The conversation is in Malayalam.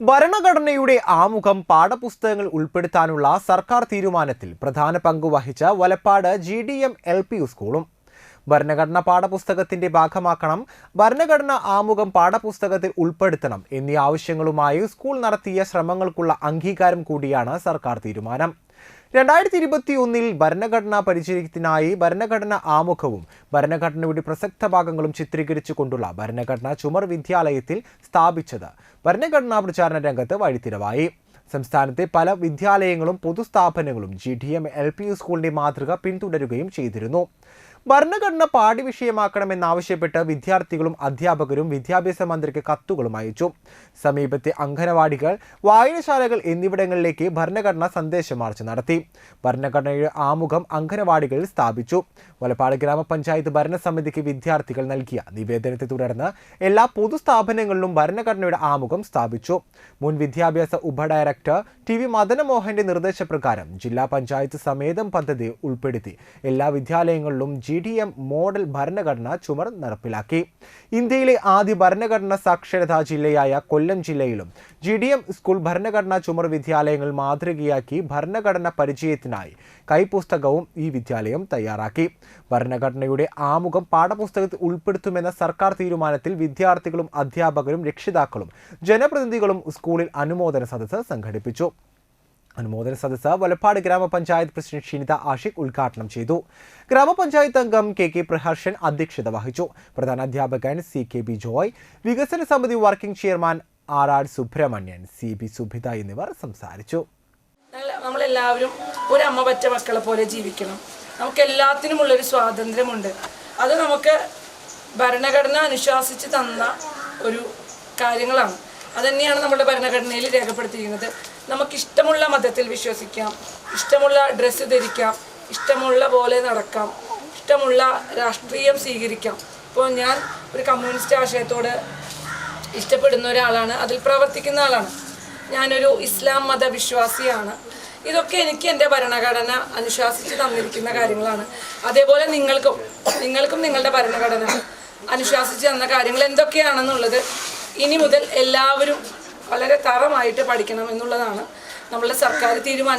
ഭരണഘടനയുടെ ആമുഖം പാഠപുസ്തകങ്ങൾ ഉൾപ്പെടുത്താനുള്ള സർക്കാർ തീരുമാനത്തിൽ പ്രധാന പങ്കുവഹിച്ച Valappad G D M L P സ്കൂളും ഭരണഘടന പാഠപുസ്തകത്തിന്റെ ഭാഗമാക്കണം ഭരണഘടന ആമുഖം പാഠപുസ്തകത്തിൽ ഉൾപ്പെടുത്തണം എന്നീ ആവശ്യങ്ങളുമായി സ്കൂൾ നടത്തിയ ശ്രമങ്ങൾക്കുള്ള അംഗീകാരം കൂടിയാണ് സർക്കാർ തീരുമാനം. രണ്ടായിരത്തി ഇരുപത്തി ഒന്നിൽ ഭരണഘടനാ പരിചയത്തിനായി ഭരണഘടന ആമുഖവും ഭരണഘടനയുടെ പ്രസക്ത ഭാഗങ്ങളും ചിത്രീകരിച്ചു കൊണ്ടുള്ള ഭരണഘടന ചുമർ വിദ്യാലയത്തിൽ സ്ഥാപിച്ചത് ഭരണഘടനാ പ്രചാരണ രംഗത്ത് വഴിത്തിരവായി. സംസ്ഥാനത്തെ പല വിദ്യാലയങ്ങളും പൊതുസ്ഥാപനങ്ങളും G D M L P സ്കൂളിന്റെ മാതൃക പിന്തുടരുകയും ചെയ്തിരുന്നു. ഭരണഘടന പാഠ്യവിഷയമാക്കണമെന്നാവശ്യപ്പെട്ട് വിദ്യാർത്ഥികളും അധ്യാപകരും വിദ്യാഭ്യാസ മന്ത്രിക്ക് കത്തുകളും അയച്ചു. സമീപത്തെ അംഗനവാടികൾ വായനശാലകൾ എന്നിവിടങ്ങളിലേക്ക് ഭരണഘടനാ സന്ദേശ മാർച്ച് നടത്തി. ഭരണഘടനയുടെ ആമുഖം അംഗനവാടികളിൽ സ്ഥാപിച്ചു. വലപ്പാട് ഗ്രാമപഞ്ചായത്ത് ഭരണസമിതിക്ക് വിദ്യാർത്ഥികൾ നൽകിയ നിവേദനത്തെ തുടർന്ന് എല്ലാ പൊതുസ്ഥാപനങ്ങളിലും ഭരണഘടനയുടെ ആമുഖം സ്ഥാപിച്ചു. മുൻ വിദ്യാഭ്യാസ ഉപഡയറക്ടർ ടി വി മദനമോഹന്റെ നിർദ്ദേശപ്രകാരം ജില്ലാ പഞ്ചായത്ത് സമേതം പദ്ധതി ഉൾപ്പെടുത്തി എല്ലാ വിദ്യാലയങ്ങളിലും ജി ഡി എം മോഡൽ ഭരണഘടന ചുമർ നടപ്പിലാക്കി. ഇന്ത്യയിലെ ആദ്യ ഭരണഘടന സാക്ഷരതാ ജില്ലയായ കൊല്ലം ജില്ലയിലും ജി ഡി സ്കൂൾ ഭരണഘടനാ ചുമർ വിദ്യാലയങ്ങൾ മാതൃകയാക്കി ഭരണഘടന പരിചയത്തിനായി കൈപുസ്തകവും ഈ വിദ്യാലയം തയ്യാറാക്കി. ഭരണഘടനയുടെ ആമുഖം പാഠപുസ്തകത്തിൽ ഉൾപ്പെടുത്തുമെന്ന സർക്കാർ തീരുമാനത്തിൽ വിദ്യാർത്ഥികളും അധ്യാപകരും രക്ഷിതാക്കളും ജനപ്രതിനിധികളും സ്കൂളിൽ അനുമോദന സദസ്സ് സംഘടിപ്പിച്ചു. അനുമോദന സദസ്സ് വലപ്പാട് ഗ്രാമപഞ്ചായത്ത് പ്രസിഡന്റ് ഷിനിത ആഷിഖ് ഉദ്ഘാടനം ചെയ്തു. ഗ്രാമപഞ്ചായത്ത് അംഗം കെ കെ പ്രഹർഷൻ അധ്യക്ഷത വഹിച്ചു. പ്രധാന അധ്യാപകൻ സി കെ ബി ജോയ് വികസന സമിതി working chairman R R Subramanian C B Subhitha എന്നിവർ സംസാരിച്ചു. നമ്മളെല്ലാവരും ഒരു അമ്മ പറ്റ മക്കളെ പോലെ ജീവിക്കണം. നമുക്ക് എല്ലാത്തിനുമുള്ളൊരു സ്വാതന്ത്ര്യമുണ്ട്. അത് നമുക്ക് ഭരണഘടന അനുശാസിച്ച് തന്ന ഒരു കാര്യങ്ങളാണ്. അതുതന്നെയാണ് നമ്മുടെ ഭരണഘടനയിൽ രേഖപ്പെടുത്തിയിരിക്കുന്നത്. നമുക്കിഷ്ടമുള്ള മതത്തിൽ വിശ്വസിക്കാം ഇഷ്ടമുള്ള ഡ്രസ്സ് ധരിക്കാം ഇഷ്ടമുള്ള പോലെ നടക്കാം ഇഷ്ടമുള്ള രാഷ്ട്രീയം സ്വീകരിക്കാം. ഇപ്പോൾ ഞാൻ ഒരു കമ്മ്യൂണിസ്റ്റ് ആശയത്തോട് ഇഷ്ടപ്പെടുന്ന ഒരാളാണ് അതിൽ പ്രവർത്തിക്കുന്ന ആളാണ്. ഞാനൊരു ഇസ്ലാം മതവിശ്വാസിയാണ്. ഇതൊക്കെ എനിക്ക് എന്റെ ഭരണഘടന അനുശാസിച്ച് തന്നിരിക്കുന്ന കാര്യങ്ങളാണ്. അതേപോലെ നിങ്ങൾക്കും നിങ്ങൾക്കും നിങ്ങളുടെ ഭരണഘടന അനുശാസിച്ച് തന്ന കാര്യങ്ങൾ എന്തൊക്കെയാണെന്നുള്ളത് ഇനി മുതൽ എല്ലാവരും വളരെ തറമായിട്ട് പഠിക്കണം എന്നുള്ളതാണ് നമ്മളുടെ സർക്കാർ തീരുമാനം.